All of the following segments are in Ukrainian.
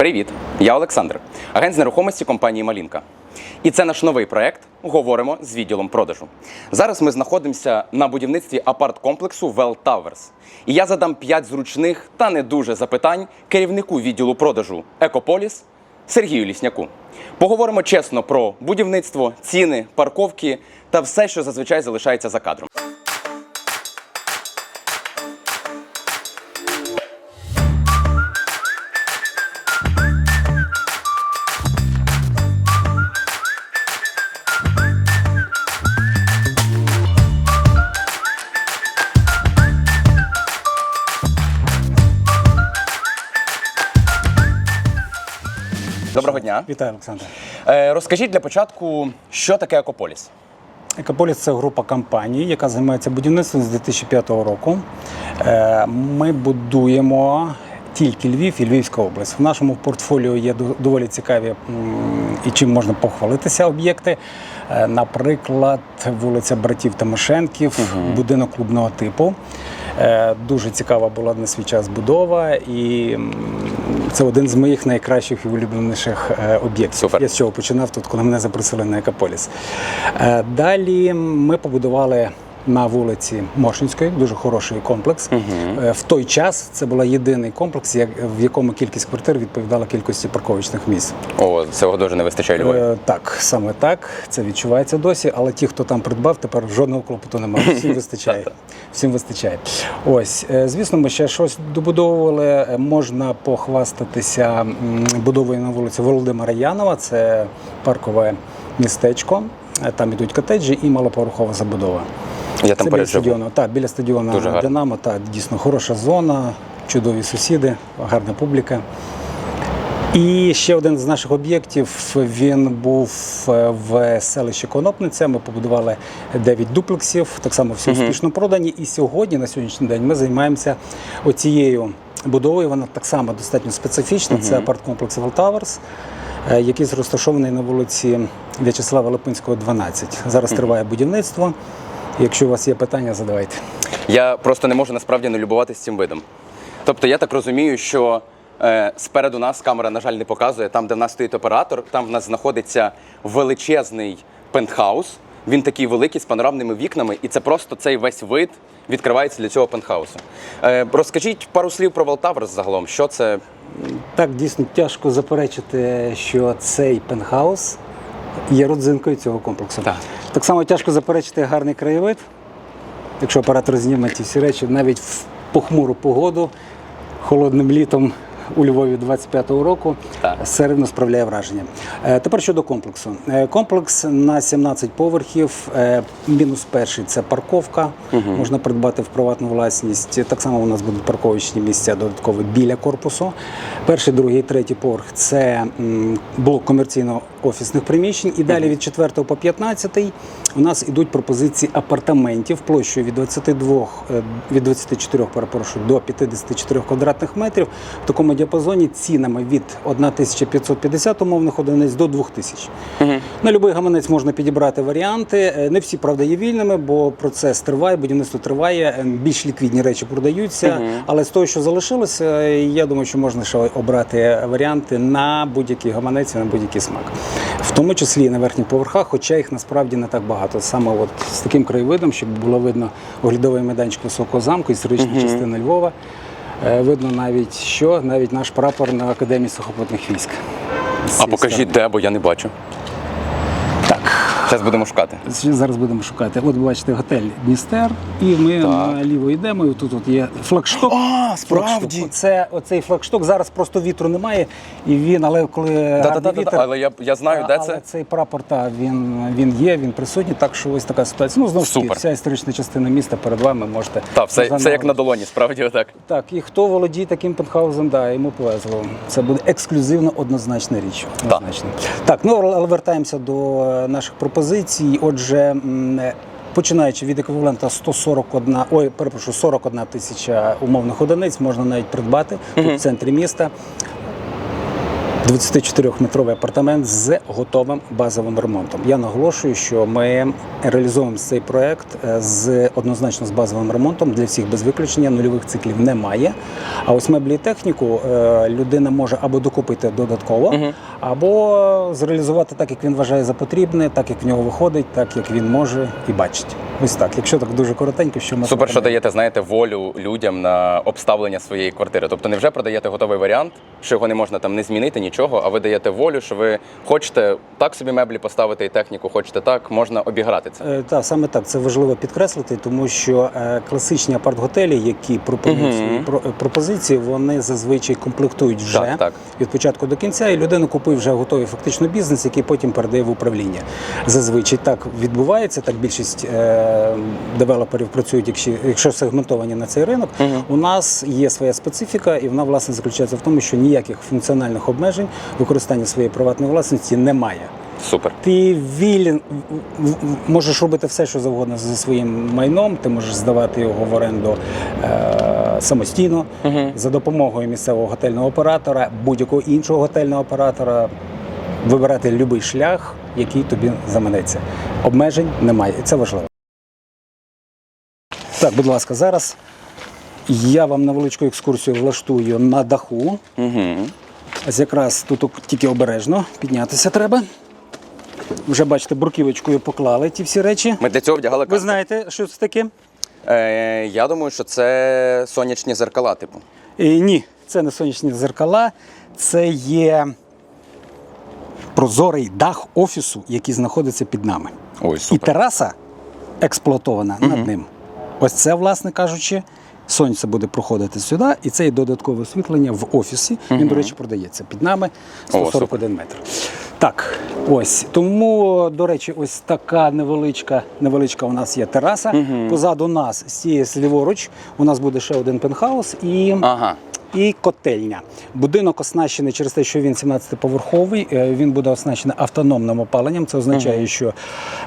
Привіт, я Олександр, агент з нерухомості компанії Малінка. І це наш новий проект. Говоримо з відділом продажу. Зараз ми знаходимося на будівництві апарт-комплексу Well Towers. І я задам 5 зручних та не дуже запитань керівнику відділу продажу Екополіс Сергію Лісняку. Поговоримо чесно про будівництво, ціни, парковки та все, що зазвичай залишається за кадром. Вітаю, Олександр. Е, розкажіть для початку, що таке Екополіс? Екополіс це група компаній, яка займається будівництвом з 2005 року. Е, Ми будуємо тільки Львів і Львівська область. В нашому портфоліо є доволі цікаві і чим можна похвалитися об'єкти. Е, Наприклад, вулиця Братів Тимошенків, будинок клубного типу. Е, Дуже цікава була на свій час будова, і це один з моїх найкращих і улюбленіших е, об'єктів. Супер. Я з чого починав тут, коли мене запросили на Екополіс. Далі ми побудували на вулиці Мошинської дуже хороший комплекс. Е, В той час це був єдиний комплекс, в якому кількість квартир відповідала кількості парковочних місць. О, цього дуже не вистачає Львові. Е, Так, саме так, це відчувається досі, але ті, хто там придбав, тепер жодного клопоту немає. Всім вистачає. Всім вистачає. Ось, е, звісно, ми ще щось добудовували. Можна похвастатися будовою на вулиці Володимира Янова. Це паркове містечко. Там ідуть котеджі і малоповерхова забудова. Я там Це біля стадіону. Так, біля стадіону Дуже гарно. Динамо. Так, дійсно хороша зона, чудові сусіди, гарна публіка. І ще один з наших об'єктів він був е, в селищі Конопниця. Ми побудували 9 дуплексів, так само всі успішно продані. І сьогодні, на сьогоднішній день, ми займаємося оцією будовою. Вона так само достатньо специфічна. Це апарт-комплекс Towers, е, який розташований на вулиці В'ячеслава Липинського, 12. Зараз триває будівництво. Якщо у вас є питання, задавайте. Я просто не можу насправді не любуватися цим видом. Тобто, я так розумію, що е, спереду нас камера, на жаль, не показує. Там, де в нас стоїть оператор, там в нас знаходиться величезний пентхаус. Він такий великий з панорамними вікнами, і це просто цей весь вид відкривається для цього пентхаусу. Е, розкажіть пару слів про Волтаверс загалом. Що це? Так, дійсно тяжко заперечити, що цей пентхаус є родзинкою цього комплексу. Так. Так само тяжко заперечити гарний краєвид. Якщо оператор зніме ці всі речі, навіть в похмуру погоду, холодним літом у Львові 25-го року, Так. все рівно справляє враження. Е, Тепер щодо комплексу. Е, Комплекс на 17 поверхів. Е, Мінус перший це парковка. Можна придбати в приватну власність. Так само у нас будуть парковочні місця додатково біля корпусу. Перший, другий, третій поверх це блок комерційно-офісних приміщень. І далі від 4 по 15 у нас ідуть пропозиції апартаментів площею від 22, е, від 24 перепрошую, до 54 квадратних метрів. В такому діапазоні цінами від 1550 умовних одиниць до 2000. На будь-який гаманець можна підібрати варіанти. Е, Не всі, правда, є вільними, бо процес триває, будівництво триває, е, більш ліквідні речі продаються. Але з того, що залишилося, е, я думаю, що можна ще обрати варіанти на будь-який гаманець і на будь-який смак. В тому числі і на верхніх поверхах, хоча їх насправді не так багато. Саме от з таким краєвидом, щоб було видно оглядовий майданчик високого замку, історична частина Львова. Е, Видно навіть що, навіть наш прапор на Академії сухопутних військ. А покажіть, де, бо я не бачу. Зараз будемо шукати. Зараз будемо шукати. От бачите готель Дністер, і ми наліво йдемо. І тут от є флагшток. А, справді? Флагшток. Це оцей флагшток. Зараз просто вітру немає, і він, але коли вітер, але я, я знаю, де але це. цей прапор, та він, він є, він присутній. Так що ось така ситуація. Ну знову ж таки, вся історична частина міста перед вами можете. Так, все як на долоні, справді отак. Так, і хто володіє таким пентхаузом, да, йому повезло. Це буде ексклюзивно однозначна річ. Однозначно. Так, ну але вертаємося до е, наших пропозицій. Отже, е, починаючи від еквівалента 141, ой, перепрошую, 41 тисяча умовних одиниць можна навіть придбати угу. в центрі міста. 24-метровий апартамент з готовим базовим ремонтом. Я наголошую, що ми реалізуємо цей проект е, з однозначно з базовим ремонтом для всіх без виключення. Нульових циклів немає. А ось меблі і техніку е, людина може або докупити додатково, або зреалізувати так, як він вважає за потрібне, так як в нього виходить, так як він може і бачить. Ось так. Якщо так дуже коротенько, що ми Супер, що даєте, знаєте, волю людям на обставлення своєї квартири. Тобто не вже продаєте готовий варіант, що його не можна там не змінити, нічого, а ви даєте волю, що ви хочете так собі меблі поставити і техніку, хочете так, можна обіграти це. Е, Так, саме так. Це важливо підкреслити, тому що е, класичні апарт-готелі, які пропонують свої про- пропозиції, вони зазвичай комплектують вже Так, так. від початку до кінця, і людина купує вже готовий фактично бізнес, який потім передає в управління. Зазвичай так відбувається. Так більшість е, девелоперів працюють, якщо, якщо сегментовані на цей ринок. У нас є своя специфіка, і вона власне заключається в тому, що ніяких функціональних обмежень використання своєї приватної власності немає. Супер. Ти вільен можеш робити все, що завгодно зі своїм майном. Ти можеш здавати його в оренду е, самостійно за допомогою місцевого готельного оператора, будь-якого іншого готельного оператора. Вибирати будь-який шлях, який тобі заманеться. Обмежень немає, і це важливо. Так, будь ласка, зараз я вам невеличку екскурсію влаштую на даху. Угу. Ось якраз тут тільки обережно піднятися треба. Вже бачите, бурківочкою поклали ті всі речі. Ми для цього вдягали Ви знаєте, що це таке? Е, я думаю, що це сонячні зеркала, типу. Е, ні, це не сонячні зеркала, це є прозорий дах офісу, який знаходиться під нами. Ой, І тераса експлуатована над ним. Ось це, власне кажучи, сонце буде проходити сюди, і це є додаткове освітлення в офісі. Він, до речі, продається під нами 141 метр. Так, ось тому, до речі, ось така невеличка, невеличка у нас є тераса. Позаду нас з цієї ліворуч у нас буде ще один пентхаус і Ага. і котельня. Будинок оснащений через те, що він 17-поверховий. е, Він буде оснащений автономним опаленням. Це означає, що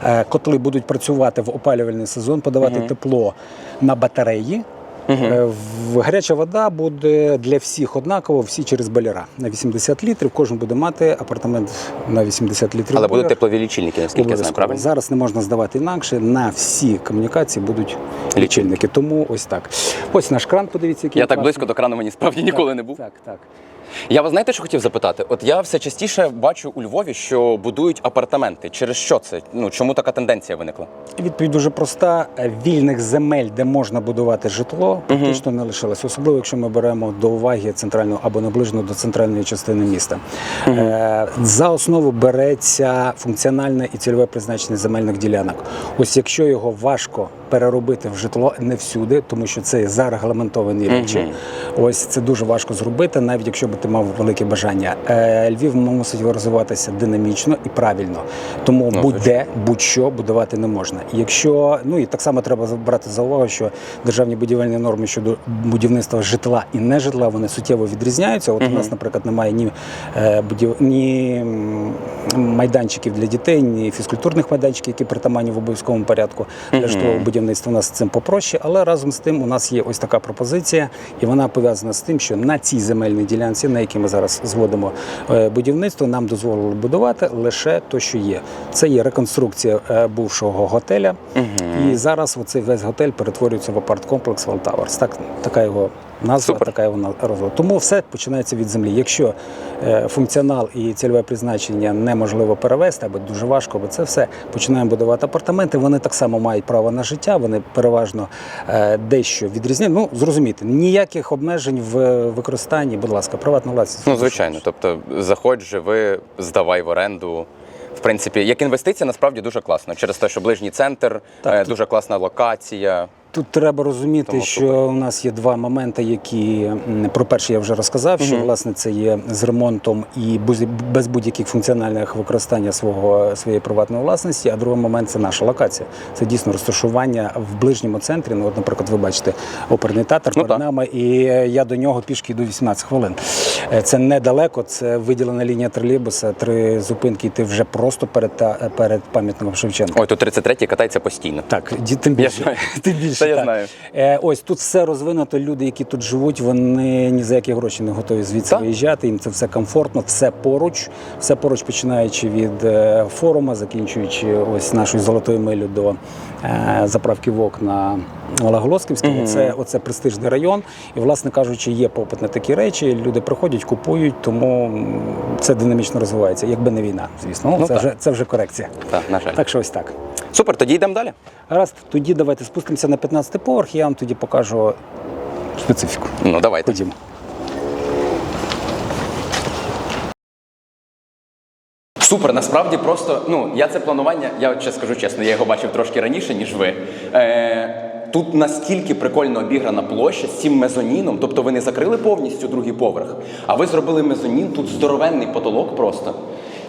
е, котли будуть працювати в опалювальний сезон, подавати тепло на батареї. В- Гаряча вода буде для всіх однаково, всі через балера на 80 літрів. Кожен буде мати апартамент на 80 літрів. Але будуть теплові лічильники, наскільки я знаю, правильно? Зараз не можна здавати інакше. На всі комунікації будуть лічильники. Тому ось так. Ось наш кран, подивіться, який Я так класний. близько до крану мені справді ніколи не був. Так, так. Я вас знаєте, що хотів запитати? От я все частіше бачу у Львові, що будують апартаменти. Через що це? Ну чому така тенденція виникла? Відповідь дуже проста. Вільних земель, де можна будувати житло, практично не лишилось. Особливо, якщо ми беремо до уваги центральну або наближено до центральної частини міста. Е, За основу береться функціональне і цільове призначення земельних ділянок. Ось якщо його важко переробити в житло не всюди, тому що це зарегламентовані речі. Ось це дуже важко зробити, навіть якщо би ти мав велике бажання. Е, Львів мусить розвиватися динамічно і правильно. Тому Ну, будь-де, будь-що будувати не можна. Якщо ну і так само треба брати за увагу, що державні будівельні норми щодо будівництва житла і не житла вони суттєво відрізняються. От у нас, наприклад, немає ні е, будів... ні майданчиків для дітей, ні фізкультурних майданчиків, які притаманні в обов'язковому порядку для житлового будівництва. У нас з цим попроще, але разом з тим у нас є ось така пропозиція, і вона пов'язана з тим, що на цій земельній ділянці, на якій ми зараз зводимо е, будівництво, нам дозволили будувати лише те, що є. Це є реконструкція е, бувшого готеля, і зараз оцей весь готель перетворюється в апарт-комплекс Валтаверс. Так, така його назва, Супер. така його на- Тому все починається від землі. Якщо е, функціонал і цільове призначення неможливо перевести, або дуже важко, бо це все починаємо будувати апартаменти. Вони так само мають право на життя. Вони переважно е, дещо відрізняють. Ну зрозуміти, ніяких обмежень в використанні, будь ласка, приватна власність. Ну, звичайно. Тобто, заходь, живи, здавай в оренду. В принципі, як інвестиція насправді дуже класно. Через те, що ближній центр, Так, е, дуже класна локація. Тут треба розуміти, Тому що супер. у нас є два моменти, які про перший я вже розказав. Що власне це є з ремонтом і без будь-яких функціональних використання свого своєї приватної власності. А другий момент це наша локація. Це дійсно розташування в ближньому центрі. Ну, от, наприклад, ви бачите оперний театр Ну, перед так. нами, і я до нього пішки йду 18 хвилин. Е, Це недалеко, це виділена лінія тролейбуса, три зупинки, і ти вже просто перед, та- перед пам'ятником Шевченка. Ой, тут 33-й катається постійно. Так, тим більше. Тим більше Це я так. знаю. Е, ось тут все розвинуто. Люди, які тут живуть, вони ні за які гроші не готові звідси Так. виїжджати. Їм це все комфортно, все поруч, все поруч, починаючи від е, форума, закінчуючи ось нашою золотою милю до е, заправки ВОК на Лаголосківській. Оце, оце престижний район. І, власне кажучи, є попит на такі речі. Люди приходять, купують, тому це динамічно розвивається. Якби не війна, звісно. Ну, Ну, це, так. вже, це вже корекція. Так, на жаль. Так що ось так. Супер, тоді йдемо далі. Гаразд, тоді давайте спустимося на 15 поверх, я вам тоді покажу специфіку. Ну, давайте. Ходімо. Супер, насправді просто, ну, я це планування, я ще скажу чесно, я його бачив трошки раніше, ніж ви. Е, тут настільки прикольно обіграна площа з цим мезоніном, тобто ви не закрили повністю другий поверх, а ви зробили мезонін, тут здоровенний потолок просто.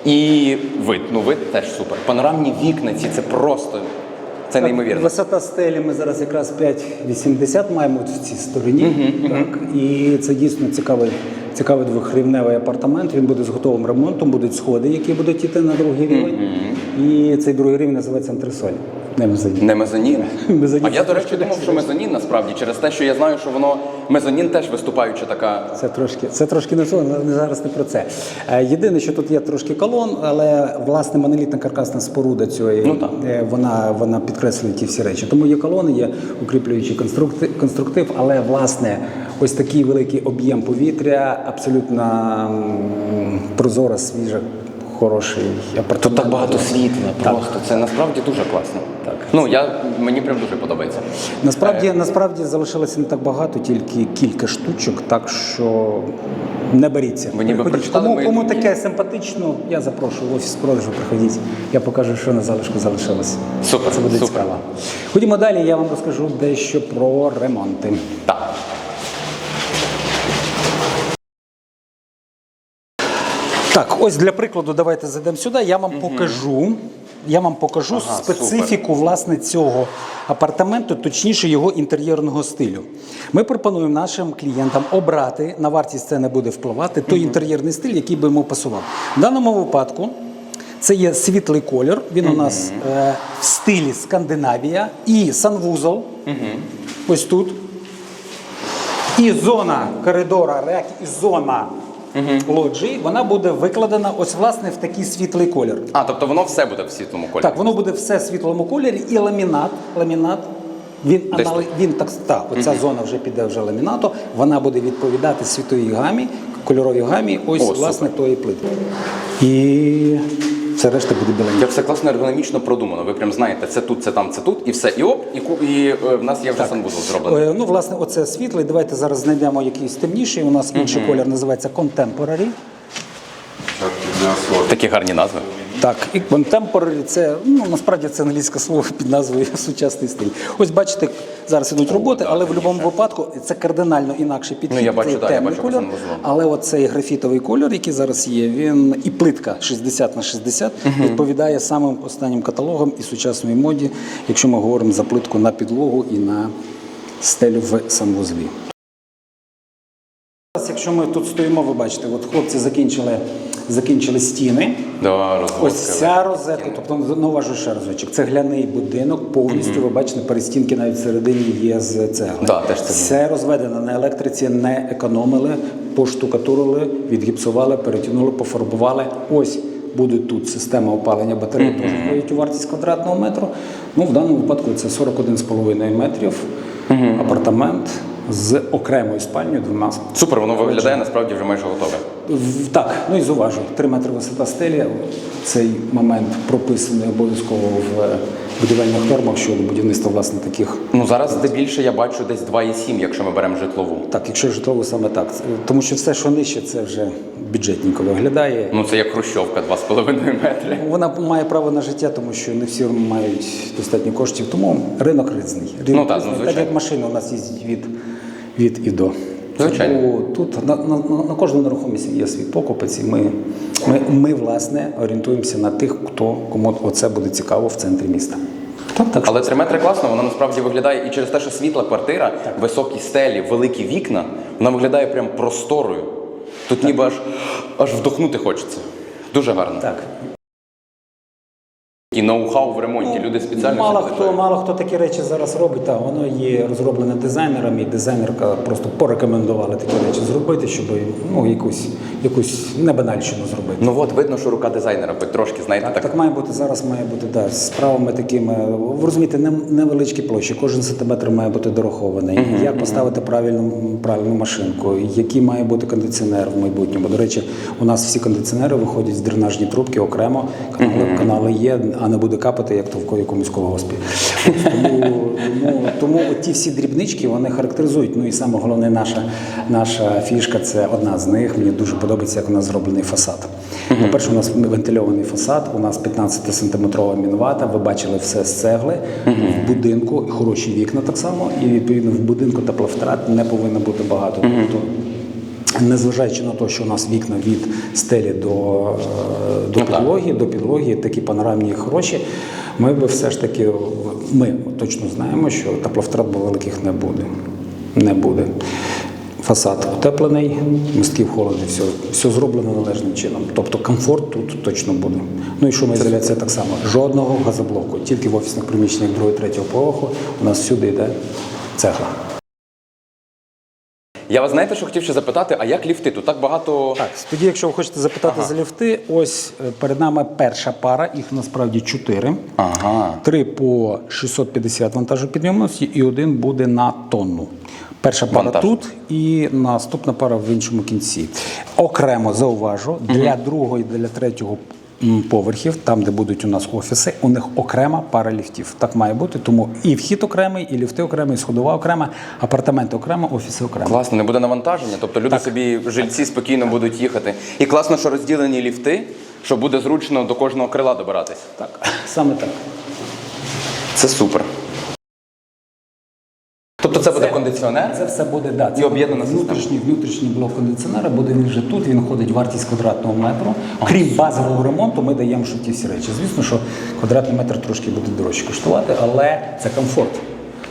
І вид, ну вид теж супер. Панорамні вікна ці, це просто, це неймовірно. Висота стелі ми зараз якраз 5,80 маємо в цій стороні. Так, і це дійсно цікавий, цікавий двохрівневий апартамент. Він буде з готовим ремонтом, будуть сходи, які будуть йти на другий рівень. І цей другий рівень називається антресоль. Не мезонін. Не мезонін. Мезонін А я, до речі, думав, що мезонін насправді через те, що я знаю, що воно мезонін теж виступаюча така. Це трошки, це трошки не то, але зараз не про це. Е, Єдине, що тут є трошки колон, але власне монолітна каркасна споруда цієї Ну, е, вона, вона підкреслює ті всі речі. Тому є колони, є укріплюючий конструктив, конструктив, але власне ось такий великий об'єм повітря, абсолютно прозора, свіжа, хороший апартамент. Тут так багато світла, просто це насправді дуже класно. Так. Ну я мені прям дуже подобається. Насправді, насправді залишилося не так багато, тільки кілька штучок, так що не беріться. Ви ніби Приходіть. прочитали кому, мої кому думки? таке симпатично, я запрошую в офіс продажу, приходіть. Я покажу, що на залишку залишилось. Супер, Це буде супер. цікаво. Ходімо далі, я вам розкажу дещо про ремонти. Так. Так, ось для прикладу, давайте зайдемо сюди. Я вам покажу. Я вам покажу Ага, специфіку власне цього апартаменту, точніше його інтер'єрного стилю. Ми пропонуємо нашим клієнтам обрати на вартість це не буде впливати той інтер'єрний стиль, який би йому пасував. В даному випадку це є світлий колір. Він у нас е, в стилі Скандинавія і санвузол. Ось тут. І зона коридора, як і зона лоджії, вона буде викладена ось власне в такий світлий колір. А, тобто воно все буде в світлому кольорі. Так, воно буде все в світлому кольорі і ламінат. Ламінат. Він, анали, він так, та, оця зона вже піде вже ламінату, вона буде відповідати світовій гамі, кольоровій гамі, ось О, власне тої плитки. І це решта буде біленьке. Це все класно ергономічно продумано. Ви прям знаєте, це тут, це там, це тут, і все. І оп, і, ку- і е, в нас є вже санвузол зроблений. Е, Ну, власне, оце світлий. Давайте зараз знайдемо якийсь темніший. У нас інший колір називається Contemporary. Такі гарні назви. Так, і contemporary – це ну насправді це англійське слово під назвою сучасний стиль. Ось бачите, зараз ідуть роботи, але в будь-якому випадку це кардинально інакший підхід. Ну, я бачу, це да, я темний бачу, кольор. Але оцей графітовий кольор, який зараз є, він і плитка 60 на 60 відповідає самим останнім каталогам і сучасної моді, якщо ми говоримо за плитку на підлогу і на стелю в санвузлі. Зараз, Якщо ми тут стоїмо, ви бачите, от хлопці закінчили, закінчили стіни. Розводки. Ось ця розетка, тобто науважу ще разочок. Цегляний будинок, повністю ви бачите, перестінки навіть всередині є з цегли. Да, теж це Все розведено на електриці, не економили, поштукатурили, відгіпсували, перетягнули, пофарбували. Ось буде тут система опалення батареї, теж входить у вартість квадратного метру. Ну, в даному випадку це 41,5 метрів апартамент з окремою спальнею двома Супер, воно виглядає насправді вже майже готове. Так, ну і зуважу, 3 метри висота стелі. Цей момент прописаний обов'язково в будівельних нормах щодо будівництва власне таких. Ну зараз де більше я бачу десь 2,7, якщо ми беремо житлову. Так, якщо житлово саме так. Тому що все, що нижче, це вже бюджетненько виглядає. Ну це як хрущовка, 2,5 метри. Вона має право на життя, тому що не всі мають достатньо коштів. Тому ринок різний. Ринок Ну, так, різний. ну, так як машина у нас їздить від, від і до. Звичайно. Тут на, на, на кожну нерухомість є свій покупець, і ми, ми, ми власне орієнтуємося на тих, хто кому оце буде цікаво в центрі міста. Так, так. Але 3 метри класно, воно насправді виглядає і через те, що світла квартира, високі стелі, великі вікна, вона виглядає прям просторою. Тут ніби аж, аж вдохнути хочеться. Дуже гарно. Так. І ноу-хау в ремонті. Люди спеціально Мало хто, мало хто такі речі зараз робить. Та воно є розроблене дизайнерами, і дизайнерка просто порекомендувала такі речі зробити, щоб ну, якусь, якусь небанальщину зробити. Ну от видно, що рука дизайнера хоч трошки, знаєте, Так, так. так має бути зараз, має бути да, з справами такими. Ви розумієте, не- невеличкі площі, кожен сантиметр має бути дорахований. Як поставити правильну, правильну машинку, який має бути кондиціонер в майбутньому. До речі, у нас всі кондиціонери виходять з дренажні трубки окремо, канали, канали є, а не буде капати, як то в якомусь колгоспі. Тому, тому, тому ті всі дрібнички вони характеризують. Ну і саме головне, наша, наша фішка це одна з них. Мені дуже подобається, як у нас зроблений фасад. По-перше, у нас вентильований фасад, у нас 15-сантиметрова мінвата. Ви бачили все з цегли в будинку, хороші вікна так само. І відповідно в будинку тепловтрат не повинно бути багато. Тобто Незважаючи на те, що у нас вікна від стелі до, е, до Ну, підлоги, до підлоги такі панорамні хороші, ми би все ж таки ми точно знаємо, що тепловтрат великих не буде. Не буде. Фасад утеплений, мистків холоді, все, все зроблено належним чином. Тобто комфорт тут точно буде. Ну і шумоізоляція так само. Жодного газоблоку. Тільки в офісних приміщеннях 2-3 поверху у нас всюди йде цегла. Я вас знаєте, що хотів ще запитати, а як ліфти? Тут так багато. Так, тоді, якщо ви хочете запитати за ліфти, ось е, перед нами перша пара, їх насправді чотири. Ага. Три по 650 вантажопідйомності і один буде на тонну. Перша пара Вантаж. тут і наступна пара в іншому кінці. Окремо зауважу, для другого і для третього поверхів, там, де будуть у нас офіси, у них окрема пара ліфтів. Так має бути. Тому і вхід окремий, і ліфти окремі, і сходова окрема, апартаменти окремо, офіси окремо. Класно, не буде навантаження. Тобто люди собі, жильці, спокійно будуть їхати. І класно, що розділені ліфти, що буде зручно до кожного крила добиратись. Так, саме так. Це супер. Тобто це буде кондиціонер? Це все буде да, це І об'єднана внутрішній, внутрішній блок кондиціонера, буде він вже тут, він входить вартість квадратного метру. Крім базового ремонту, ми даємо ще ті всі речі. Звісно, що квадратний метр трошки буде дорожче коштувати, але це комфорт.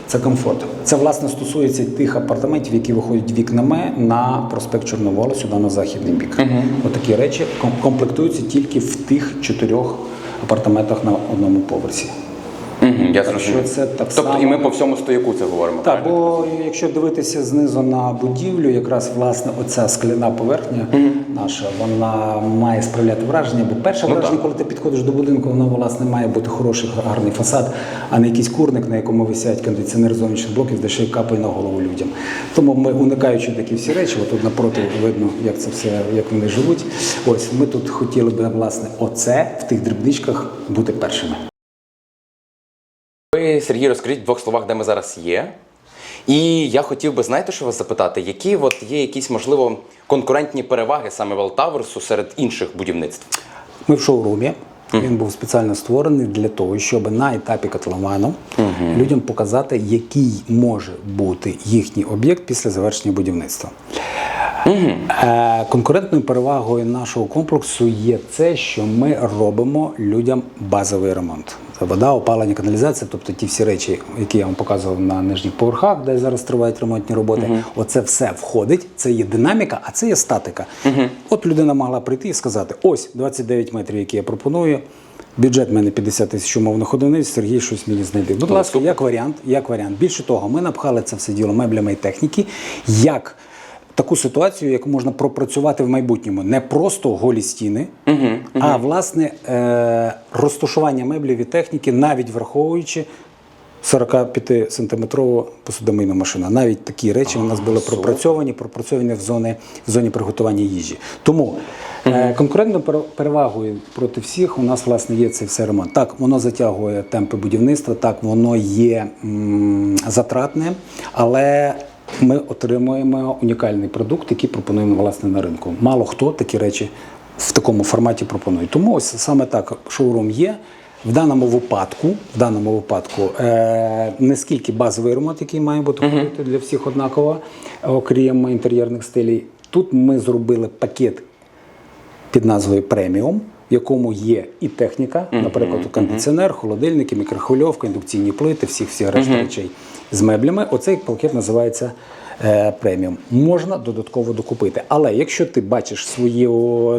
Це комфорт. Це власне стосується тих апартаментів, які виходять вікнами на проспект Чорновола, сюди на західний бік. Отакі речі комплектуються тільки в тих чотирьох апартаментах на одному поверсі. Угу, я зрозумів. це так тобто і ми по всьому стояку це говоримо. Так, правильно? бо якщо дивитися знизу на будівлю, якраз власне оця скляна поверхня наша, вона має справляти враження. Бо перше Ну, враження, так. коли ти підходиш до будинку, воно власне має бути хороший, гарний фасад, а не якийсь курник, на якому висять кондиціонери зовнішніх блоків, де ще й капає на голову людям. Тому ми, уникаючи такі всі речі, отут напроти видно, як це все, як вони живуть. Ось ми тут хотіли би власне оце в тих дрібничках бути першими. Ви, Сергій, розкажіть в двох словах, де ми зараз є. І я хотів би, знаєте, що вас запитати, які от є якісь, можливо, конкурентні переваги саме Велтаверсу серед інших будівництв? Ми в шоурумі. Він був спеціально створений для того, щоб на етапі котловану людям показати, який може бути їхній об'єкт після завершення будівництва. Е, Конкурентною перевагою нашого комплексу є це, що ми робимо людям базовий ремонт. Вода, опалення, каналізація, тобто ті всі речі, які я вам показував на нижніх поверхах, де зараз тривають ремонтні роботи. Оце все входить. Це є динаміка, а це є статика. От людина могла прийти і сказати: ось 29 метрів, які я пропоную. Бюджет в мене 50 тисяч умовних одиниць, Сергій щось мені знайде. Будь ласка, як варіант, як варіант. Більше того, ми напхали це все діло меблями і техніки, як таку ситуацію, яку можна пропрацювати в майбутньому. Не просто голі стіни, а власне е- розташування меблів і техніки, навіть враховуючи 45-сантиметрову посудомийну машину. Навіть такі речі у нас були пропрацьовані, пропрацьовані в зоні, в зоні приготування їжі. Тому е, конкурентною перевагою проти всіх у нас власне є цей все ремонт. Так, воно затягує темпи будівництва, так воно є м, затратне, але ми отримуємо унікальний продукт, який пропонуємо власне на ринку. Мало хто такі речі в такому форматі пропонує. Тому ось саме так шоурум є. В даному випадку, в даному випадку, е, не скільки базовий ремонт, який має бути робити для всіх однаково, окрім інтер'єрних стилей. Тут ми зробили пакет під назвою преміум, в якому є і техніка, наприклад, кондиціонер, холодильники, мікрохвильовка, індукційні плити, всіх всіх решта речей з меблями. Оцей пакет називається е, преміум, можна додатково докупити. Але якщо ти бачиш свою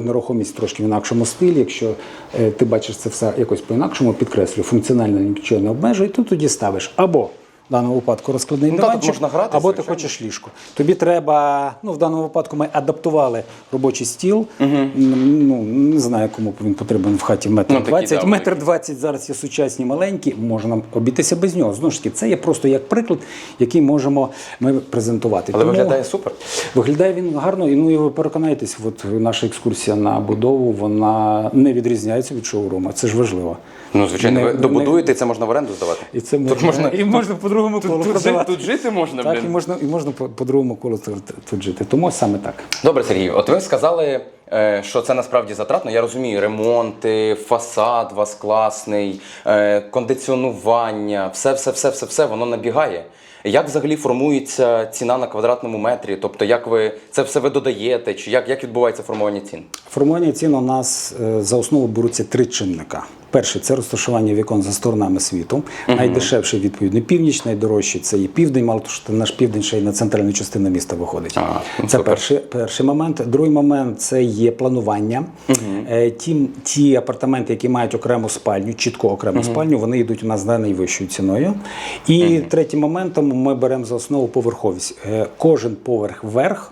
нерухомість трошки в інакшому стилі, якщо е, ти бачиш це все якось по-інакшому, підкреслю, функціонально нічого не обмежує, то тоді ставиш або в даному випадку розкладний Ну, диванчик, можна грати, або ти хочеш ліжко. Тобі треба, ну в даному випадку ми адаптували робочий стіл. М, Ну не знаю, кому він потрібен в хаті метр Ну, такі, двадцять. да, метр двадцять зараз є сучасні маленькі. Можна обійтися без нього. Знову ж таки, це є просто як приклад, який можемо ми презентувати. Але Тому виглядає супер. Виглядає він гарно, і ну і ви переконаєтесь, от наша екскурсія на будову вона не відрізняється від шоуруму. Це ж важливо. Ну, звичайно, Не- ви не- добудуєте, і це можна в оренду здавати. І це Тут можна, можна, і можна другому колу тут, продавати. тут жити можна, Так, блін. і можна, і можна по, по другому колу тут, тут жити. Тому саме так. Добре, Сергій, от ви сказали, е, що це насправді затратно. Я розумію, ремонти, фасад у вас класний, е, кондиціонування, все, все, все, все, все воно набігає. Як взагалі формується ціна на квадратному метрі? Тобто, як ви це все ви додаєте, чи як, як відбувається формування цін? Формування цін у нас е, за основу беруться три чинника. Перший це розташування вікон за сторонами світу. Найдешевший відповідно північ, найдорожчий це є південь, мало що наш південь ще й на центральну частину міста виходить. А, ну, це супер. перший, перший момент. Другий момент це є планування. Е, Ті, ті апартаменти, які мають окрему спальню, чітко окрему спальню, вони йдуть у нас за найвищою ціною. І третім моментом ми беремо за основу поверховість. Е, Кожен поверх вверх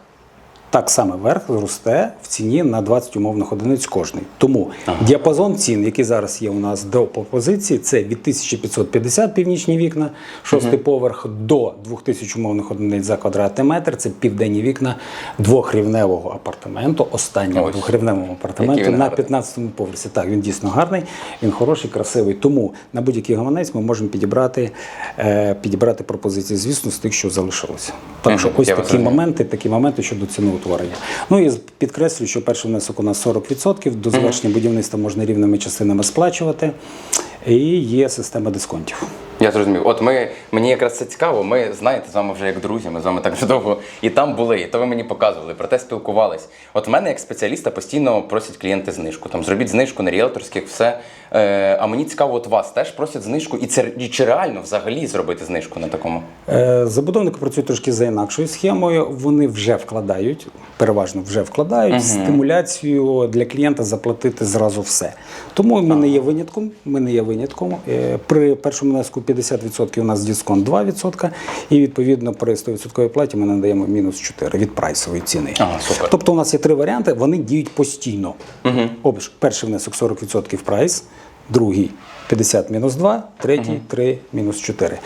так само верх зросте в ціні на 20 умовних одиниць кожний. Тому діапазон цін, який зараз є у нас до пропозиції, це від 1550 північні вікна, шостий поверх до 2000 умовних одиниць за квадратний метр. Це південні вікна двохрівневого апартаменту, останнього Ось. двохрівневого апартаменту на гарний. 15-му поверсі. Так, він дійсно гарний, він хороший, красивий. Тому на будь-який гаманець ми можемо підібрати, е, підібрати пропозиції, звісно, з тих, що залишилося. Так що ось я такі розумію. моменти, такі моменти щодо ціноутворення. Ну і підкреслюю, що перший внесок у нас 40%, до завершення будівництва можна рівними частинами сплачувати. І є система дисконтів. Я зрозумів. От ми мені якраз це цікаво. Ми знаєте, з вами вже як друзі, ми з вами так довго і там були, і то ви мені показували, про те спілкувались. От в мене як спеціаліста постійно просять клієнти знижку. Там зробіть знижку на ріелторських, все. Е, а мені цікаво, от вас теж просять знижку, і це і чи реально взагалі зробити знижку на такому? Е, Забудовники працюють трошки за інакшою схемою. Вони вже вкладають, переважно вже вкладають стимуляцію для клієнта заплатити зразу все. Тому ми не є винятком. Ми не є винятком. Е, При першому внеску 50% у нас дисконт 2%, і відповідно при 100% платі ми надаємо мінус 4 від прайсової ціни. Ага, супер. Тобто у нас є три варіанти, вони діють постійно. Угу. Перший внесок 40% прайс, другий 50 мінус 2, третій 3 мінус 4.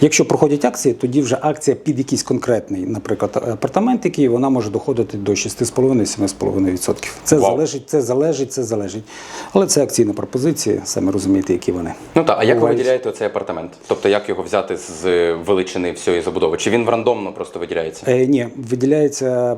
Якщо проходять акції, тоді вже акція під якийсь конкретний, наприклад, апартамент, який вона може доходити до 6,5-7,5%. Це Вау. залежить, це залежить, це залежить. Але це акційна пропозиція, самі розумієте, які вони. Ну так, а як ви Бувають. виділяєте цей апартамент? Тобто як його взяти з величини всієї забудови? Чи він рандомно просто виділяється? Е, ні, виділяється.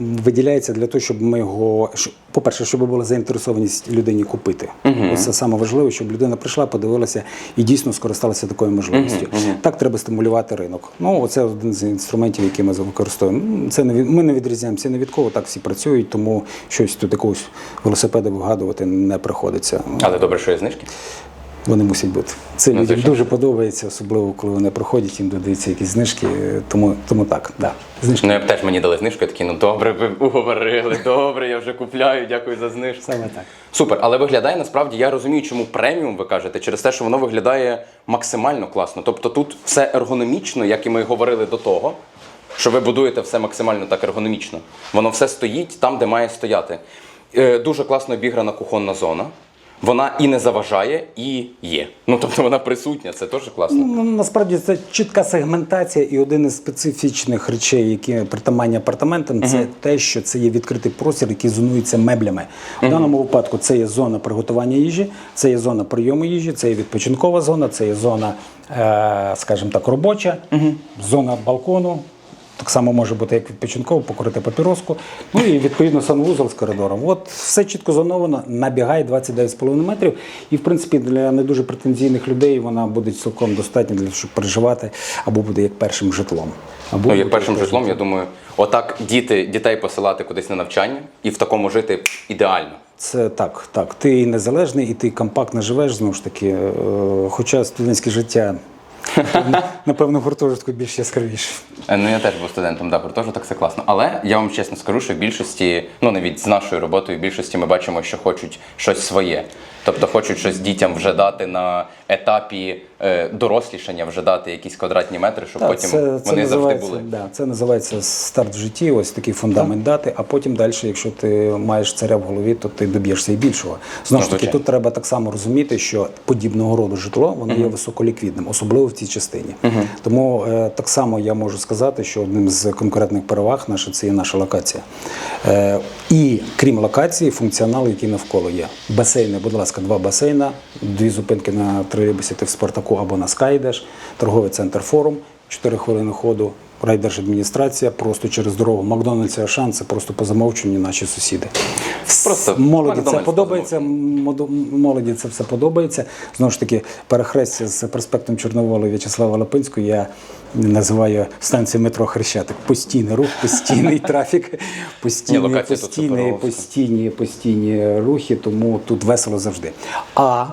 Виділяється для того, щоб ми його щоб- по-перше, щоб була заінтересованість людині купити. Ось це саме важливо, щоб людина прийшла, подивилася і дійсно скористалася такою можливістю. Так треба стимулювати ринок. Ну оце один з інструментів, які ми використовуємо. Ну, Це не ми не відрізняємося не від кого, так всі працюють, тому щось тут якогось велосипеда вигадувати не приходиться. Але добре, що є знижки. Вони мусять бути. Це Ну, людям дуже подобається, особливо коли вони проходять, їм додаються якісь знижки. Тому, тому так, да. знижки. Ну, я б теж мені дали знижку, я такий, ну добре, ви уговорили, добре, я вже купляю, дякую за знижку. Саме так. Супер, але виглядає насправді, я розумію, чому преміум ви кажете, через те, що воно виглядає максимально класно. Тобто тут все ергономічно, як і ми говорили до того, що ви будуєте все максимально так ергономічно. Воно все стоїть там, де має стояти. Е, дуже класно обіграна кухонна зона. Вона і не заважає, і є. Ну тобто вона присутня, це теж класно. Ну, насправді це чітка сегментація, і один із специфічних речей, які притаманні апартаментам, це те, що це є відкритий простір, який зонується меблями. В даному випадку це є зона приготування їжі, це є зона прийому їжі, це є відпочинкова зона, це є зона, е, скажімо так, робоча, зона балкону. Так само може бути як відпочинково, покорити папіроску. Ну і відповідно санвузол з коридором. От все чітко зоновано, набігає 29,5 метрів. І в принципі для не дуже претензійних людей вона буде цілком достатня для того, щоб переживати, або буде як першим житлом. Або Ну, як першим житлом, я думаю, отак діти, дітей посилати кудись на навчання і в такому жити ідеально. Це так, так. Ти і незалежний, і ти компактно живеш знову ж таки. Е, Хоча студентське життя Напевно, в гуртожитку більш яскравіше. Е, Ну я теж був студентом, да, гуртожиток це класно. Але я вам чесно скажу, що в більшості, ну навіть з нашою роботою, в більшості ми бачимо, що хочуть щось своє. Тобто хочуть щось дітям вже дати на етапі е, дорослішання, вже дати якісь квадратні метри, щоб Так, потім вони завжди називається, були. Да, це називається старт в житті, ось такий фундамент дати, а потім далі, якщо ти маєш царя в голові, то ти доб'єшся і більшого. Знову ж таки, звичайно. тут треба так само розуміти, що подібного роду житло воно є високоліквідним, особливо в цій частині. Тому е, так само я можу сказати, що одним з конкурентних переваг наша це є наша локація. Е, і крім локації, функціонал, який навколо є. Басейни, будь ласка, два басейна, дві зупинки на тролейбусі ти в Спартаку або на Скайдеш, торговий центр форум, 4 хвилини ходу. Райдержадміністрація просто через дорогу. Макдональдс і Ашан це просто по замовченню наші сусіди. Просто молоді це Макдональдс подобається. Молоді це все подобається. Знову ж таки, перехрестя з проспектом Чорновола В'ячеслава Лапинського я називаю станцією метро Хрещатик. Постійний рух, постійний трафік, постійні, постійні, постійні, постійні рухи, тому тут весело завжди. А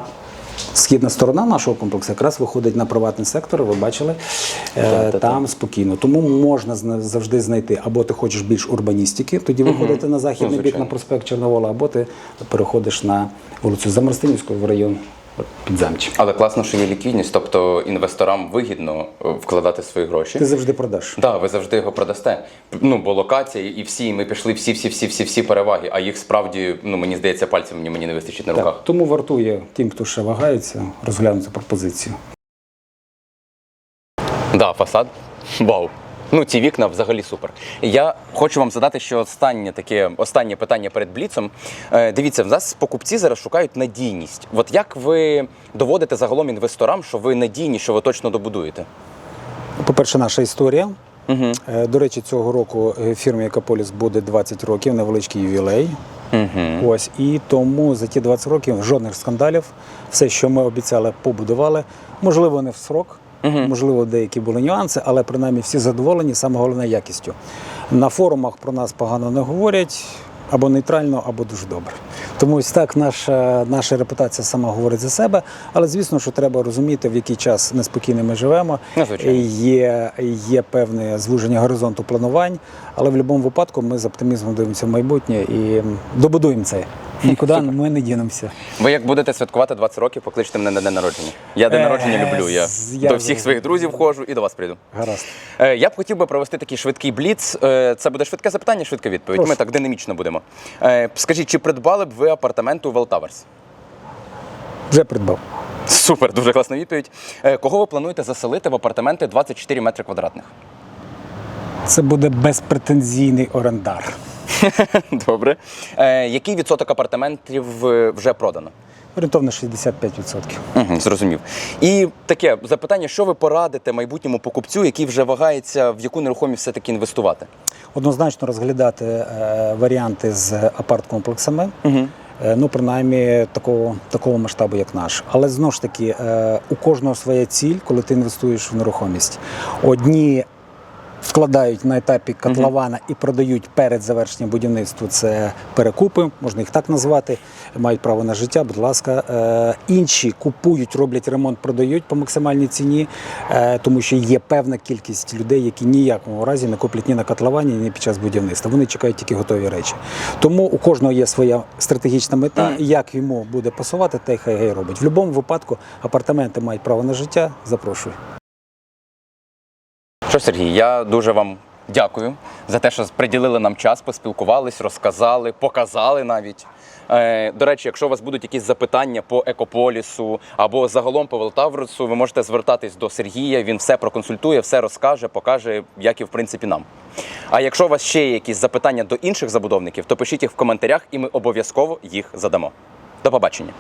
Східна сторона нашого комплексу якраз виходить на приватний сектор, ви бачили, да, там спокійно. Тому можна завжди знайти, або ти хочеш більш урбаністики, тоді виходити на західний Ну, бік, на проспект Чорновола, або ти переходиш на вулицю Замарстинівську в район Підзамчі. Але класно, що є ліквідність, тобто інвесторам вигідно е, вкладати свої гроші. Ти завжди продаш. Так, ви завжди його продасте. Ну, бо локація і всі, ми пішли всі, всі, всі, всі, всі переваги, а їх справді, ну мені здається, пальцем мені, мені не вистачить на руках. Так, тому вартує тим, хто ще вагається, розглянути пропозицію. Да, фасад. Вау. Ну, ці вікна взагалі супер. Я хочу вам задати ще останнє таке останнє питання перед бліцом. Е, дивіться, в нас покупці зараз шукають надійність. От як ви доводите загалом інвесторам, що ви надійні, що ви точно добудуєте? По-перше, наша історія. Е, До речі, цього року е, фірмі Екополіс буде 20 років, невеличкий ювілей. Угу. Ось і тому за ті 20 років жодних скандалів. Все, що ми обіцяли, побудували. Можливо, не в срок, можливо, деякі були нюанси, але принаймні всі задоволені, саме головне якістю. На форумах про нас погано не говорять. Або нейтрально, або дуже добре. Тому ось так наша, наша репутація сама говорить за себе. Але звісно, що треба розуміти, в який час неспокійний ми живемо. Є, є певне звуження горизонту планувань, але в будь-якому випадку ми з оптимізмом дивимося в майбутнє і добудуємо це. Нікуди ми не дінемося. Ви як будете святкувати 20 років, покличте мене на день народження. Я день Е, народження люблю. Я, до всіх своїх друзів ходжу і до вас прийду. Гаразд. Е, Я б хотів би провести такий швидкий бліц. Е, Це буде швидке запитання, швидка відповідь. Ми так динамічно будемо. Скажіть, чи придбали б ви апартамент у Велтаверс? Вже придбав. Супер, дуже класна відповідь. Кого ви плануєте заселити в апартаменти 24 метри квадратних? Це буде безпретензійний орендар. Добре. Е, Який відсоток апартаментів е, вже продано? Орієнтовно 65%. Угу, зрозумів. І таке запитання: що ви порадите майбутньому покупцю, який вже вагається, в яку нерухомість все-таки інвестувати? Однозначно розглядати е, варіанти з апарт-комплексами. Е, Ну, принаймні такого, такого масштабу, як наш. Але знову ж таки, е, у кожного своя ціль, коли ти інвестуєш в нерухомість. Одні вкладають на етапі котлована і продають перед завершенням будівництва. Це перекупи, можна їх так назвати, мають право на життя, будь ласка. Е, Інші купують, роблять ремонт, продають по максимальній ціні, е, тому що є певна кількість людей, які ніякому разі не куплять ні на котловані, ні під час будівництва. Вони чекають тільки готові речі. Тому у кожного є своя стратегічна мета, як йому буде пасувати, те й хай хай робить. В будь-якому випадку апартаменти мають право на життя. Запрошую. Що, Сергій, я дуже вам дякую за те, що приділили нам час, поспілкувались, розказали, показали навіть. Е, до речі, якщо у вас будуть якісь запитання по екополісу або загалом по Велтаврусу, ви можете звертатись до Сергія. Він все проконсультує, все розкаже, покаже, як і в принципі нам. А якщо у вас ще є якісь запитання до інших забудовників, то пишіть їх в коментарях, і ми обов'язково їх задамо. До побачення.